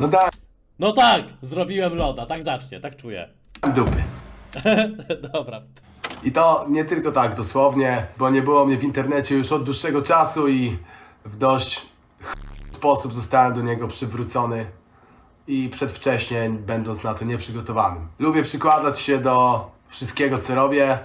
No dałem No tak, zrobiłem loda, tak zacznie, tak czuję. dupy. Dobra. I to nie tylko tak dosłownie, bo nie było mnie w internecie już od dłuższego czasu i w dość ch- sposób zostałem do niego przywrócony i przedwcześnie będąc na to nieprzygotowanym. Lubię przykładać się do wszystkiego co robię.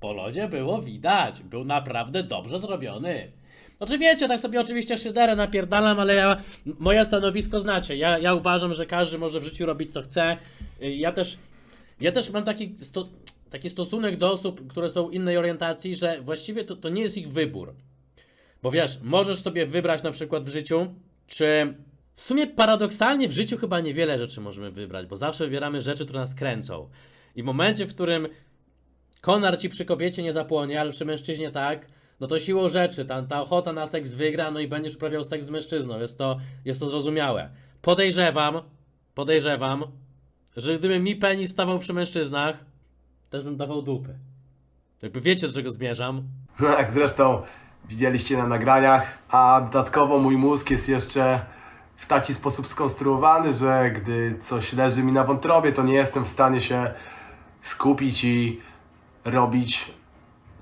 Po lodzie było widać, był naprawdę dobrze zrobiony. Znaczy wiecie, tak sobie oczywiście szyderę napierdalam, ale ja, moje stanowisko znacie. Ja, ja uważam, że każdy może w życiu robić co chce. Y, Ja też, ja też mam taki, sto, taki stosunek do osób, które są innej orientacji, że właściwie to, to nie jest ich wybór. Bo wiesz, możesz sobie wybrać na przykład w życiu, czy w sumie paradoksalnie w życiu chyba niewiele rzeczy możemy wybrać, bo zawsze wybieramy rzeczy, które nas kręcą. I w momencie, w którym konar ci przy kobiecie nie zapłonie, ale przy mężczyźnie tak, no to siłą rzeczy, ta, ta ochota na seks wygra, no i będziesz uprawiał seks z mężczyzną, jest to, jest to zrozumiałe. Podejrzewam, podejrzewam, że gdyby mi penis stawał przy mężczyznach, też bym dawał dupy. Jakby wiecie, do czego zmierzam. Jak zresztą widzieliście na nagraniach, a dodatkowo mój mózg jest jeszcze w taki sposób skonstruowany, że gdy coś leży mi na wątrobie, to nie jestem w stanie się skupić i robić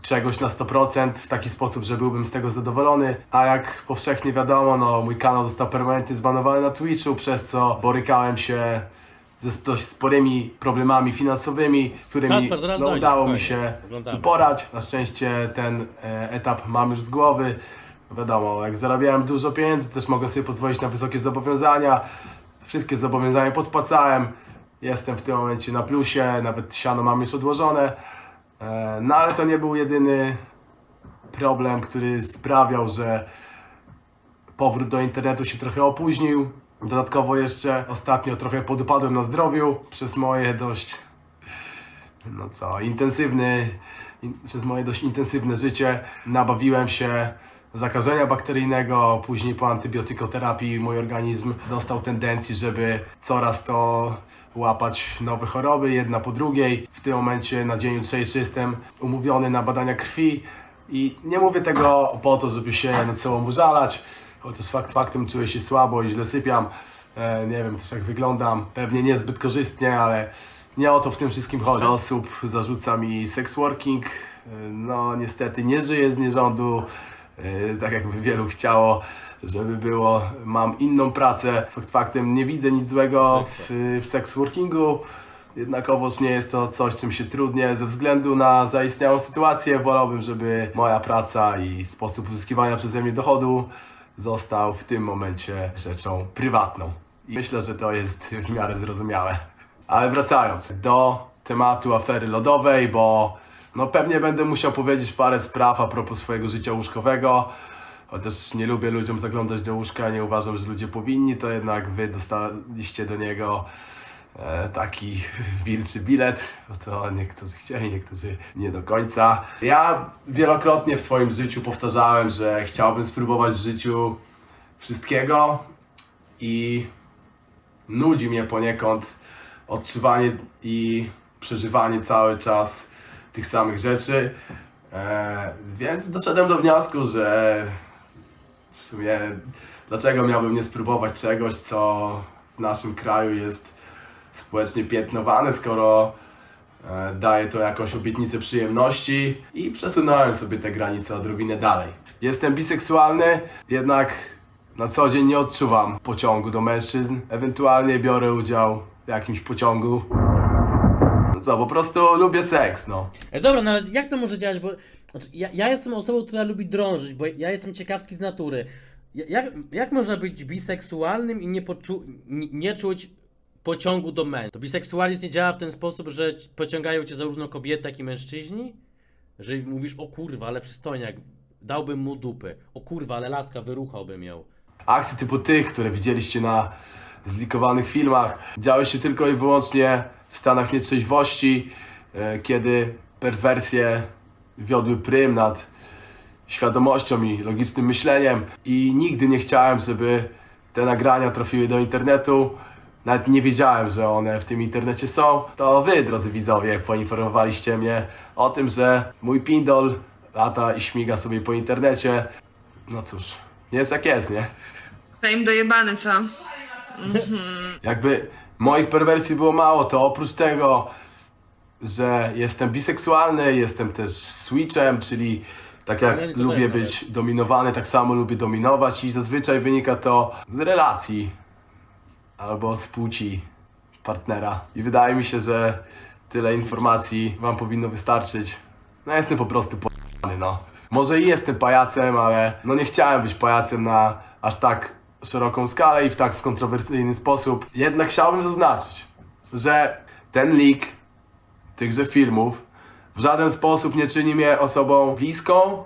czegoś na 100% w taki sposób, że byłbym z tego zadowolony. A jak powszechnie wiadomo, no mój kanał został permanentnie zbanowany na Twitchu, przez co borykałem się ze dość sporymi problemami finansowymi, z którymi Kasper, zaraz no, dojdzie, udało mi się Oglądamy. porać. Na szczęście ten e, etap mam już z głowy. Wiadomo, jak zarabiałem dużo pieniędzy, też mogę sobie pozwolić na wysokie zobowiązania. Wszystkie zobowiązania pospłacałem. Jestem w tym momencie na plusie, nawet siano mam już odłożone. E, No ale to nie był jedyny problem, który sprawiał, że powrót do internetu się trochę opóźnił. Dodatkowo jeszcze ostatnio trochę podupadłem na zdrowiu przez moje dość no co, intensywny, in, przez moje dość intensywne życie nabawiłem się zakażenia bakteryjnego, później po antybiotykoterapii mój organizm dostał tendencji, żeby coraz to łapać nowe choroby, jedna po drugiej. W tym momencie na dzień jutrzejszy jestem umówiony na badania krwi i nie mówię tego po to, żeby się nad sobą użalać, chociaż fakt faktem czuję się słabo i źle sypiam. E, nie wiem też jak wyglądam, pewnie niezbyt korzystnie, ale nie o to w tym wszystkim chodzi. Osób zarzuca mi sex working. No niestety nie żyję z nierządu, e, tak jakby wielu chciało, żeby było. Mam inną pracę. Fakt faktem nie widzę nic złego w, w sex workingu. Jednakowoż nie jest to coś, czym się trudnię ze względu na zaistniałą sytuację. Wolałbym, żeby moja praca i sposób uzyskiwania przeze mnie dochodu został w tym momencie rzeczą prywatną. I myślę, że to jest w miarę zrozumiałe. Ale wracając do tematu afery lodowej, bo no pewnie będę musiał powiedzieć parę spraw a propos swojego życia łóżkowego. Chociaż nie lubię ludziom zaglądać do łóżka, nie uważam, że ludzie powinni, to jednak wy dostaliście do niego e, taki wilczy bilet, to niektórzy chcieli, niektórzy nie do końca. Ja wielokrotnie w swoim życiu powtarzałem, że chciałbym spróbować w życiu wszystkiego i nudzi mnie poniekąd odczuwanie i przeżywanie cały czas tych samych rzeczy. E, więc doszedłem do wniosku, że w sumie dlaczego miałbym nie spróbować czegoś, co w naszym kraju jest społecznie piętnowane, skoro e, daje to jakąś obietnicę przyjemności i przesunąłem sobie te granice odrobinę dalej. Jestem biseksualny, jednak na co dzień nie odczuwam pociągu do mężczyzn. Ewentualnie biorę udział w jakimś pociągu. Co, po prostu lubię seks, no. E, dobra, no ale jak to może działać, bo znaczy, ja, ja jestem osobą, która lubi drążyć, bo ja jestem ciekawski z natury. Ja- Jak, jak można być biseksualnym i nie, poczu- nie, nie czuć pociągu do mężczyzn? To biseksualizm nie działa w ten sposób, że pociągają cię zarówno kobiety, jak i mężczyźni? Że mówisz, o kurwa, ale przystojniak, dałbym mu dupy. O kurwa, ale laska, wyruchałbym ją. Akcje typu tych, które widzieliście na zlikowanych filmach, działy się tylko i wyłącznie w stanach nietrzeźwości, e, kiedy perwersje wiodły prym nad świadomością i logicznym myśleniem i nigdy nie chciałem, żeby te nagrania trafiły do internetu. Nawet nie wiedziałem, że one w tym internecie są. To wy, drodzy widzowie, poinformowaliście mnie o tym, że mój pindol lata i śmiga sobie po internecie. No cóż, jest jak jest, nie? To im dojebany, co? Jakby moich perwersji było mało, to oprócz tego, że jestem biseksualny, jestem też switchem, czyli tak jak to lubię być dominowany, tak samo lubię dominować i zazwyczaj wynika to z relacji albo z płci partnera. I wydaje mi się, że tyle informacji wam powinno wystarczyć. No ja jestem po prostu po***ny, no. Może i jestem pajacem, ale no nie chciałem być pajacem na aż tak szeroką skalę i w tak w kontrowersyjny sposób. Jednak chciałbym zaznaczyć, że ten leak tychże filmów w żaden sposób nie czyni mnie osobą bliską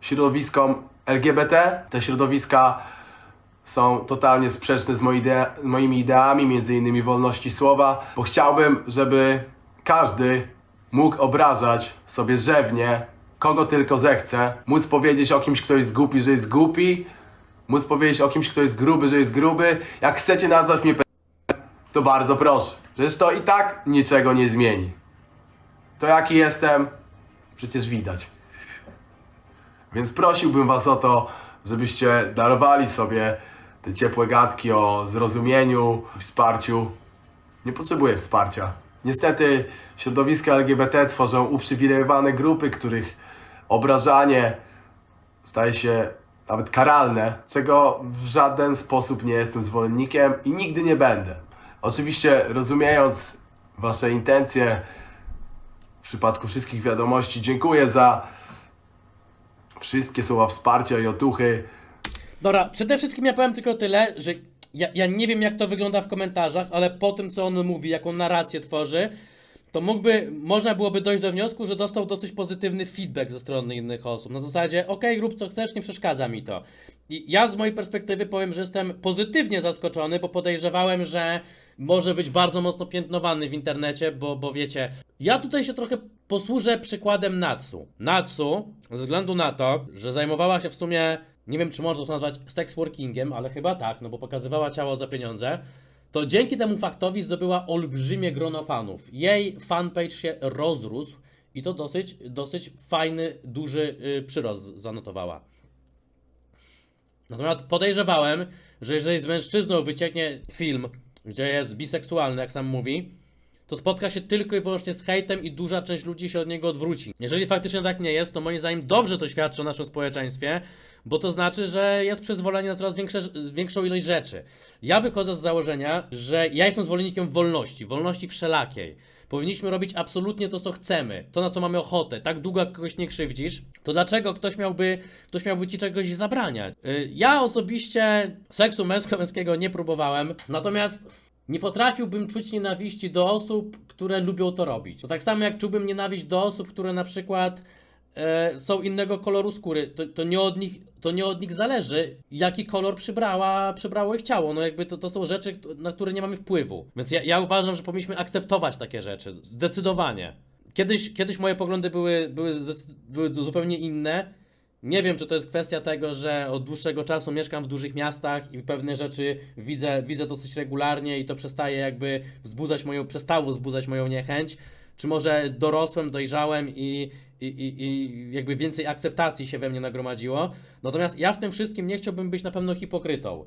środowiskom LGBT. Te środowiska są totalnie sprzeczne z moi idea, moimi ideami, między innymi wolności słowa, bo chciałbym, żeby każdy mógł obrażać sobie rzewnie, kogo tylko zechce, móc powiedzieć o kimś, kto jest głupi, że jest głupi, móc powiedzieć o kimś, kto jest gruby, że jest gruby. Jak chcecie nazwać mnie to bardzo proszę. Przecież to i tak niczego nie zmieni. To jaki jestem, przecież widać. Więc prosiłbym Was o to, żebyście darowali sobie te ciepłe gadki o zrozumieniu, wsparciu. Nie potrzebuję wsparcia. Niestety środowiska LGBT tworzą uprzywilejowane grupy, których obrażanie staje się nawet karalne, czego w żaden sposób nie jestem zwolennikiem i nigdy nie będę. Oczywiście rozumiejąc Wasze intencje, w przypadku wszystkich wiadomości dziękuję za wszystkie słowa wsparcia i otuchy. Dobra, przede wszystkim ja powiem tylko tyle, że ja, ja nie wiem jak to wygląda w komentarzach, ale po tym co on mówi, jaką narrację tworzy, to mógłby, można byłoby dojść do wniosku, że dostał dosyć pozytywny feedback ze strony innych osób. Na zasadzie, okej, rób co chcesz, nie przeszkadza mi to. I ja z mojej perspektywy powiem, że jestem pozytywnie zaskoczony, bo podejrzewałem, że może być bardzo mocno piętnowany w internecie, bo, bo wiecie, ja tutaj się trochę posłużę przykładem Natsu. Natsu, ze względu na to, że zajmowała się w sumie, nie wiem czy można to nazwać sex workingiem, ale chyba tak, no bo pokazywała ciało za pieniądze, to dzięki temu faktowi zdobyła olbrzymie grono fanów. Jej fanpage się rozrósł i to dosyć, dosyć fajny, duży yy, przyrost zanotowała. Natomiast podejrzewałem, że jeżeli z mężczyzną wycieknie film, gdzie jest biseksualny, jak sam mówi, to spotka się tylko i wyłącznie z hejtem i duża część ludzi się od niego odwróci. Jeżeli faktycznie tak nie jest, to moim zdaniem dobrze to świadczy o naszym społeczeństwie, bo to znaczy, że jest przyzwolenie na coraz większe, większą ilość rzeczy. Ja wychodzę z założenia, że ja jestem zwolennikiem wolności, wolności wszelakiej. Powinniśmy robić absolutnie to, co chcemy, to na co mamy ochotę. Tak długo jak kogoś nie krzywdzisz, to dlaczego ktoś miałby, ktoś miałby ci czegoś zabraniać? Y, Ja osobiście seksu męsko-męskiego nie próbowałem, natomiast nie potrafiłbym czuć nienawiści do osób, które lubią to robić. To tak samo jak czułbym nienawiść do osób, które na przykład e, są innego koloru skóry. To, to, nie od nich, to nie od nich zależy, jaki kolor przybrała, przybrało ich ciało. No jakby to, to są rzeczy, na które nie mamy wpływu. Więc ja, ja uważam, że powinniśmy akceptować takie rzeczy. Zdecydowanie. Kiedyś, kiedyś moje poglądy były, były, były zupełnie inne. Nie wiem, czy to jest kwestia tego, że od dłuższego czasu mieszkam w dużych miastach i pewne rzeczy widzę, widzę dosyć regularnie i to przestaje jakby wzbudzać moją, przestało wzbudzać moją niechęć. Czy może dorosłem, dojrzałem i, i, i, jakby więcej akceptacji się we mnie nagromadziło. Natomiast ja w tym wszystkim nie chciałbym być na pewno hipokrytą.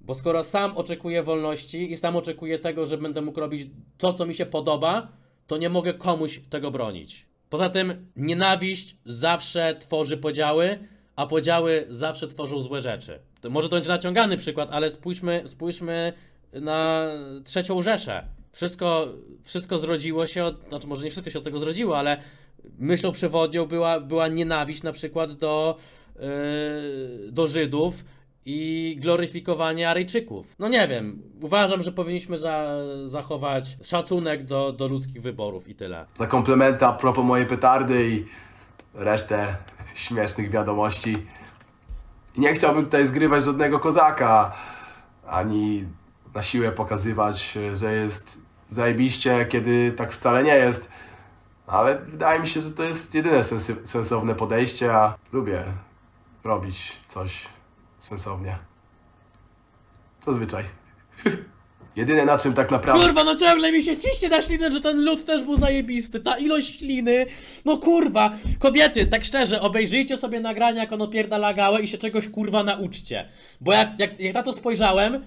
Bo skoro sam oczekuję wolności i sam oczekuję tego, że będę mógł robić to, co mi się podoba, to nie mogę komuś tego bronić. Poza tym nienawiść zawsze tworzy podziały, a podziały zawsze tworzą złe rzeczy. To może to będzie naciągany przykład, ale spójrzmy, spójrzmy na trzecią Rzeszę. Wszystko, wszystko zrodziło się, od, znaczy może nie wszystko się od tego zrodziło, ale myślą przewodnią była, była nienawiść na przykład do, yy, do Żydów i gloryfikowanie Aryjczyków. No nie wiem, uważam, że powinniśmy za, zachować szacunek do, do ludzkich wyborów i tyle. Za komplementy a propos mojej petardy i resztę śmiesznych wiadomości. Nie chciałbym tutaj zgrywać żadnego kozaka, ani na siłę pokazywać, że jest zajebiście, kiedy tak wcale nie jest. Ale wydaje mi się, że to jest jedyne sensy- sensowne podejście, a lubię robić coś sensownie. Zazwyczaj. Jedyne na czym tak naprawdę... Kurwa, no ciągle mi się ciśnie na ślinę, że ten lód też był zajebisty. Ta ilość śliny. No kurwa. Kobiety, tak szczerze, obejrzyjcie sobie nagrania, jak on opierdala gałę i się czegoś kurwa nauczcie. Bo jak, jak, jak na to spojrzałem,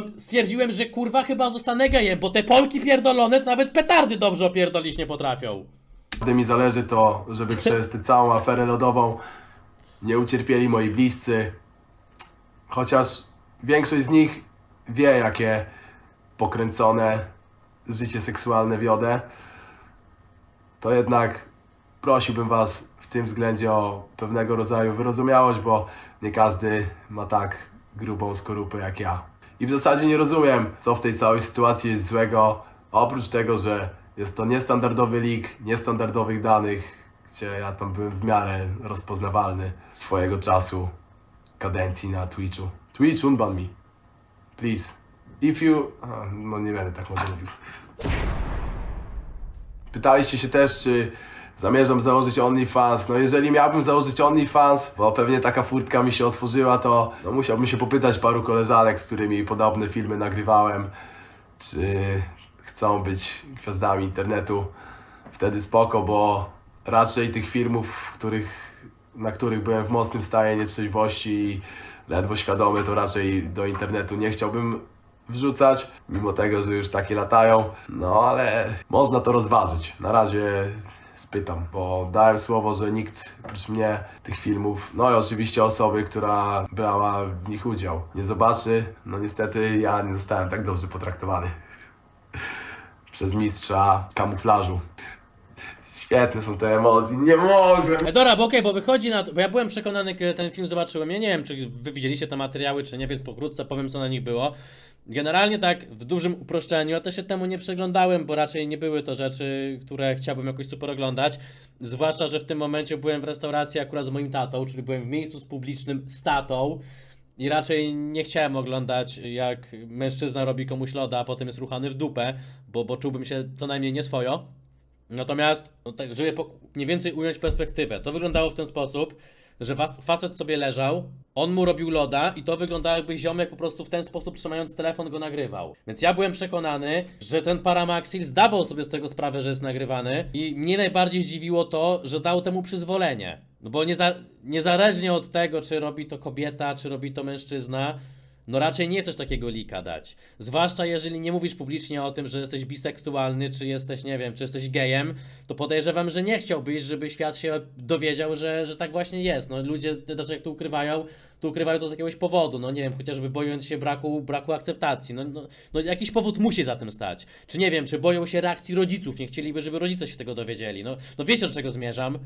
to stwierdziłem, że kurwa chyba zostanę gejem, bo te Polki pierdolone nawet petardy dobrze opierdolić nie potrafią. Gdy mi zależy to, żeby przez tę całą aferę lodową nie ucierpieli moi bliscy. Chociaż większość z nich wie, jakie pokręcone życie seksualne wiodę, to jednak prosiłbym Was w tym względzie o pewnego rodzaju wyrozumiałość, bo nie każdy ma tak grubą skorupę jak ja. I w zasadzie nie rozumiem, co w tej całej sytuacji jest złego, oprócz tego, że jest to niestandardowy leak niestandardowych danych, gdzie ja tam byłem w miarę rozpoznawalny swojego czasu, kadencji na Twitchu. Twitch, unban me. Please. If you... No nie będę tak może mówił. Pytaliście się też, czy zamierzam założyć OnlyFans. No jeżeli miałbym założyć OnlyFans, bo pewnie taka furtka mi się otworzyła, to no, musiałbym się popytać paru koleżanek, z którymi podobne filmy nagrywałem, czy chcą być gwiazdami internetu. Wtedy spoko, bo raczej tych filmów, których, na których byłem w mocnym stanie nietrzeźwości i ledwo świadomy, to raczej do internetu nie chciałbym wrzucać, mimo tego, że już takie latają. No ale można to rozważyć. Na razie spytam, bo dałem słowo, że nikt oprócz mnie tych filmów, no i oczywiście osoby, która brała w nich udział, nie zobaczy. No niestety ja nie zostałem tak dobrze potraktowany przez mistrza kamuflażu. Świetne są te emocje, nie mogę. E, Dobra, bo okej, bo wychodzi na to, bo ja byłem przekonany, kiedy ten film zobaczyłem, ja nie wiem, czy wy widzieliście te materiały, czy nie, więc pokrótce powiem, co na nich było. Generalnie tak, w dużym uproszczeniu, ja też się temu nie przyglądałem, bo raczej nie były to rzeczy, które chciałbym jakoś super oglądać. Zwłaszcza, że w tym momencie byłem w restauracji akurat z moim tatą, czyli byłem w miejscu z publicznym z tatą. I raczej nie chciałem oglądać, jak mężczyzna robi komuś loda, a potem jest ruchany w dupę, bo, bo czułbym się co najmniej nieswojo. Natomiast, no tak, żeby po, mniej więcej ująć perspektywę, to wyglądało w ten sposób, że facet sobie leżał, on mu robił loda i to wyglądało jakby ziomek po prostu w ten sposób trzymając telefon go nagrywał. Więc ja byłem przekonany, że ten Paramaxil zdawał sobie z tego sprawę, że jest nagrywany i mnie najbardziej zdziwiło to, że dał temu przyzwolenie. No bo nieza, niezależnie od tego, czy robi to kobieta, czy robi to mężczyzna, no raczej nie chcesz takiego lika dać. Zwłaszcza jeżeli nie mówisz publicznie o tym, że jesteś biseksualny, czy jesteś, nie wiem, czy jesteś gejem, to podejrzewam, że nie chciałbyś, żeby świat się dowiedział, że, że tak właśnie jest. No ludzie, znaczy jak to ukrywają, to ukrywają to z jakiegoś powodu, no nie wiem, chociażby bojąc się braku, braku akceptacji. No, no, no jakiś powód musi za tym stać. Czy nie wiem, czy boją się reakcji rodziców, nie chcieliby, żeby rodzice się tego dowiedzieli. No, no wiecie, do czego zmierzam.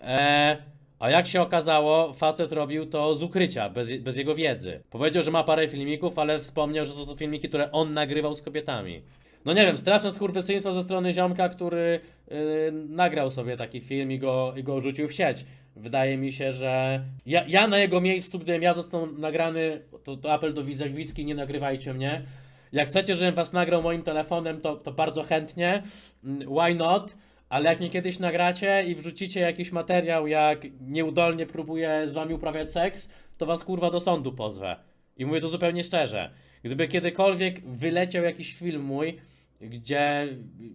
Eee, a jak się okazało, facet robił to z ukrycia, bez, bez jego wiedzy. Powiedział, że ma parę filmików, ale wspomniał, że to, to filmiki, które on nagrywał z kobietami. No nie wiem, straszne skurwysyństwo ze strony ziomka, który yy, nagrał sobie taki film i go, i go rzucił w sieć. Wydaje mi się, że ja, ja na jego miejscu, gdybym ja został nagrany, to, to apel do widzek widzki, nie nagrywajcie mnie. Jak chcecie, żebym was nagrał moim telefonem, to, to bardzo chętnie. Mm, Why not? Ale jak mnie kiedyś nagracie i wrzucicie jakiś materiał, jak nieudolnie próbuję z wami uprawiać seks, to was kurwa do sądu pozwę. I mówię to zupełnie szczerze. Gdyby kiedykolwiek wyleciał jakiś film mój, gdzie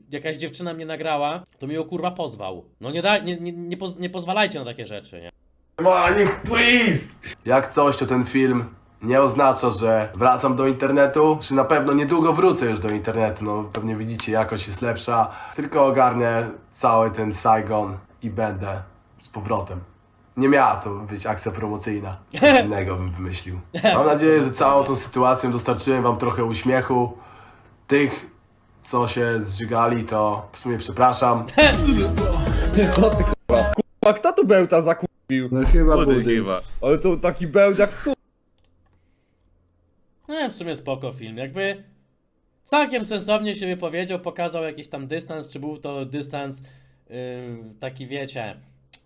jakaś dziewczyna mnie nagrała, to mi ją kurwa pozwał. No nie, da, nie, nie, nie, poz, nie pozwalajcie na takie rzeczy, nie? Money, please! Jak coś, to ten film nie oznacza, że wracam do internetu, czy na pewno niedługo wrócę już do internetu, no pewnie widzicie, jakość jest lepsza, tylko ogarnę cały ten Saigon i będę z powrotem. Nie miała to być akcja promocyjna, coś innego bym wymyślił. Mam nadzieję, że całą tą sytuacją dostarczyłem wam trochę uśmiechu. Tych, co się zżygali, to w sumie przepraszam. Co ty kurwa? Kurwa, kto tu bełta zakupił? No chyba Budy budy. chyba. Ale to taki bełt jak chuj. No w sumie spoko film. Jakby całkiem sensownie się wypowiedział, pokazał jakiś tam dystans, czy był to dystans yy, taki wiecie,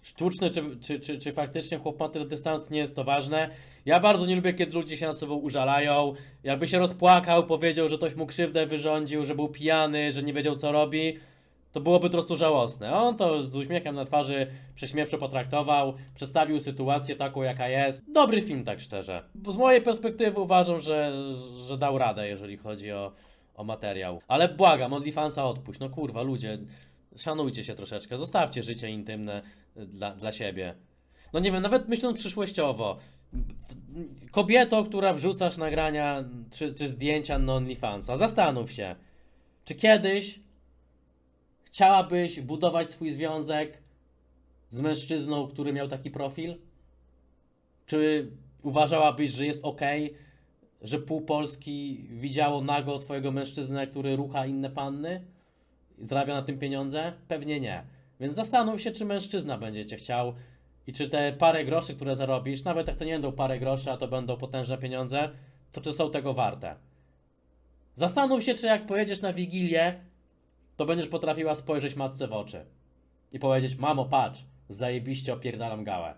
sztuczny, czy, czy, czy, czy faktycznie chłopaty do dystansu nie jest to ważne. Ja bardzo nie lubię, kiedy ludzie się nad sobą użalają. Jakby się rozpłakał, powiedział, że ktoś mu krzywdę wyrządził, że był pijany, że nie wiedział co robi. To byłoby po prostu żałosne. On to z uśmiechem na twarzy prześmiewczo potraktował, przedstawił sytuację taką, jaka jest. Dobry film, tak szczerze. Z mojej perspektywy uważam, że, że dał radę, jeżeli chodzi o, o materiał. Ale błagam, OnlyFansa odpuść. No kurwa, ludzie, szanujcie się troszeczkę, zostawcie życie intymne y, dla, dla siebie. No nie wiem, nawet myśląc przyszłościowo, kobieto, która wrzucasz nagrania czy, czy zdjęcia na OnlyFansa, zastanów się, czy kiedyś chciałabyś budować swój związek z mężczyzną, który miał taki profil? Czy uważałabyś, że jest ok, że pół Polski widziało nago twojego mężczyznę, który rucha inne panny i zarabia na tym pieniądze? Pewnie nie. Więc zastanów się, czy mężczyzna będzie cię chciał i czy te parę groszy, które zarobisz, nawet jak to nie będą parę groszy, a to będą potężne pieniądze, to czy są tego warte? Zastanów się, czy jak pojedziesz na Wigilię, to będziesz potrafiła spojrzeć matce w oczy i powiedzieć, mamo patrz, zajebiście opierdalam gałę.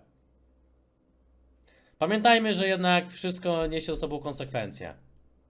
Pamiętajmy, że jednak wszystko niesie ze sobą konsekwencje.